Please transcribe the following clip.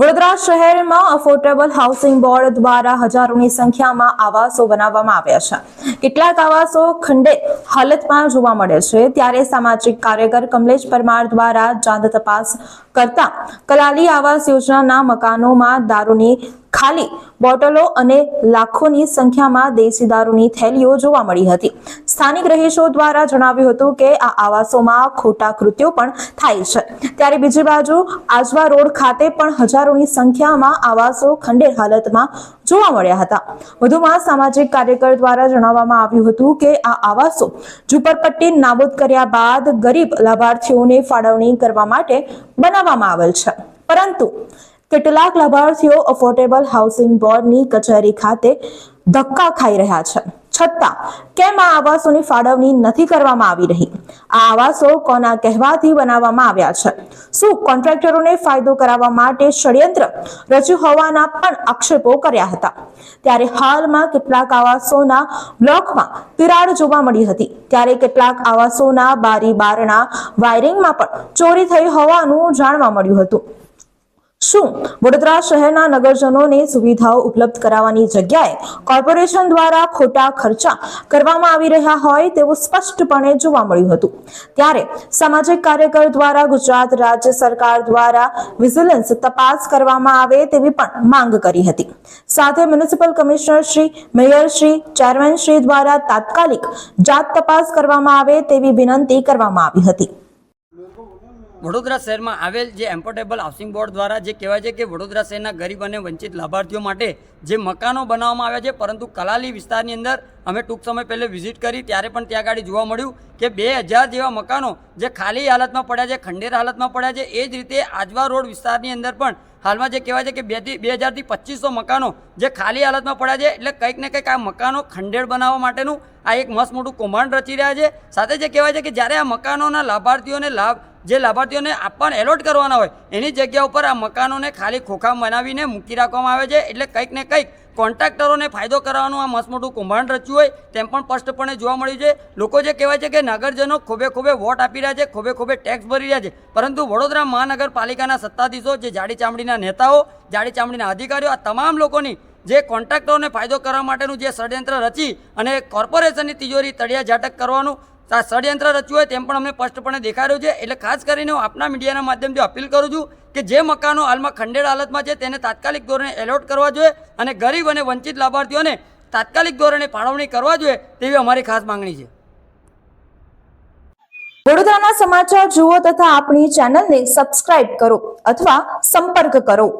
વડોદરા શહેરમાં affordable housing board દ્વારા હજારોની સંખ્યામાં આવાસો બનાવવામાં આવ્યા છે. કેટલાક આવાસો ખંડે હાલતમાં જોવા મળે છે. ત્યારે સામાજિક કાર્યકર કમલેશ પરમાર દ્વારા જાત તપાસ કરતા કલાલી આવાસ યોજનાના મકાનોમાં દારૂની ખાલી બોટલો અને લાખોની સંખ્યામાં દેશી દારૂની થેલીઓ જોવા મળી હતી. સ્થાનિક રહીશો દ્વારા જણાવ્યું હતું કે આ આવાસોમાં ખોટા કૃત્યો પણ થાય છે. ત્યારે બીજી બાજુ આજવા રોડ ખાતે પણ હજારોની સંખ્યામાં આવાસો ખંડેર હાલતમાં જોવા મળ્યા હતા. વધુમાં સામાજિક કાર્યકર દ્વારા જણાવવામાં આવ્યું હતું કે આ આવાસો ઝુંપડપટ્ટી નાબૂદ કર્યા બાદ ગરીબ લાભાર્થીઓને ફાળવણી કરવા માટે બનાવવામાં આવેલ છે. પરંતુ કેટલાક લાભાર્થીઓ અફોર્ડેબલ હાઉસિંગ બોર્ડની કચેરી ખાતે ધક્કા ખાઈ રહ્યા છે. છતાં, કેમ આ આવાસોની ફાળવણી નથી કરવામાં આવી રહી? આ આવાસો કોના કહેવાથી બનાવવામાં આવ્યા છે? શું કોન્ટ્રાક્ટરોને ફાયદો કરાવવા માટે ષડયંત્ર રચ્યું હોવાના પણ આક્ષેપો કર્યા હતા. ત્યારે હાલમાં કેટલાક આવાસોના બ્લોકમાં તિરાડ જોવા મળી હતી. ત્યારે કેટલાક આવાસોના બારી બારણા વાયરિંગમાં પણ ચોરી થઈ હોવાનું જાણવા મળ્યું હતું. શું? વડોદરા શહેરના નગરજનોને સુવિધાઓ ઉપલબ્ધ કરાવવાની જગ્યાએ કોર્પોરેશન દ્વારા ખોટા ખર્ચા કરવામાં આવી રહ્યા હોય તેવું સ્પષ્ટપણે જોવા મળ્યું હતું. ત્યારે સામાજિક કાર્યકર દ્વારા ગુજરાત રાજ્ય સરકાર દ્વારા વિજિલન્સ તપાસ કરવામાં આવે તેવી પણ માંગ કરી હતી. સાથે municipal commissioner shri, mayor shri, chairman shri દ્વારા તાત્કાલિક જાત તપાસ કરવામાં આવે તેવી વિનંતી કરવામાં આવી હતી. વડોદરા શહેરમાં આવેલ જે એમ્પોર્ટેબલ હાઉસિંગ બોર્ડ દ્વારા જે કહેવાય છે કે વડોદરા શહેરના ગરીબ અને વંચિત લાભાર્થીઓ માટે જે મકાનો બનાવવામાં આવ્યા છે, પરંતુ કલાલી વિસ્તારની અંદર અમે ટૂંક સમય પહેલે વિઝિટ કરી, ત્યારે પણ ત્યાં આગળ જોવા મળ્યું કે બે હજાર જેવા મકાનો જે ખાલી હાલતમાં પડ્યા છે, ખંડેર હાલતમાં પડ્યા છે, એ જ રીતે આજવા રોડ વિસ્તારની અંદર પણ હાલમાં જે કહેવાય છે કે બેથી બે હજારથી પચીસો મકાનો જે ખાલી હાલતમાં પડ્યા છે, એટલે કંઈક ને કંઈક આ મકાનો ખંડેર બનાવવા માટેનું આ એક મસ્ત મોટું કૌભાંડ રચી રહ્યા છે. સાથે જે કહેવાય છે કે જ્યારે આ મકાનોના લાભાર્થીઓને લાભ જે લાભાર્થીઓને આપવાને એલોટ કરવાના હોય, એની જગ્યા ઉપર આ મકાનોને ખાલી ખોખા બનાવીને મૂકી રાખવામાં આવે છે. એટલે કંઈક ને કંઈક કોન્ટ્રાક્ટરોને ફાયદો કરવાનું આ મસ્ત મોટું કૌભાંડ રચ્યું હોય, તેમ પણ સ્પષ્ટપણે જોવા મળ્યું છે. લોકો જે કહેવાય છે કે નગરજનો ખોબે ખોબે વોટ આપી રહ્યા છે, ખોબે ખોબે ટેક્સ ભરી રહ્યા છે. પરંતુ વડોદરા મહાનગરપાલિકાના સત્તાધીશો, જે જાડી ચામડીના નેતાઓ, જાડી ચામડીના અધિકારીઓ, આ તમામ લોકોની જે કોન્ટ્રાક્ટરોને ફાયદો કરવા માટેનું જે ષડયંત્ર રચી અને કોર્પોરેશનની તિજોરી તળિયા ઝાટક કરવાનું આ ષડયંત્ર રચ્યું હોય તેમ પણ અમને સ્પષ્ટપણે દેખાડ્યું છે. એટલે ખાસ કરીને હું આપના મીડિયાના માધ્યમથી અપીલ કરું છું કે જે મકાનો હાલમાં ખંડેડ હાલતમાં છે તેને તાત્કાલિક ધોરણે એલોટ કરવા જોઈએ અને ગરીબ અને વંચિત લાભાર્થીઓને તાત્કાલિક ધોરણે ફાળવણી કરવા જોઈએ તેવી અમારી ખાસ માંગણી છે. વડોદરાના સમાચાર જુઓ તથા આપણી ચેનલને સબસ્ક્રાઇબ કરો અથવા સંપર્ક કરો.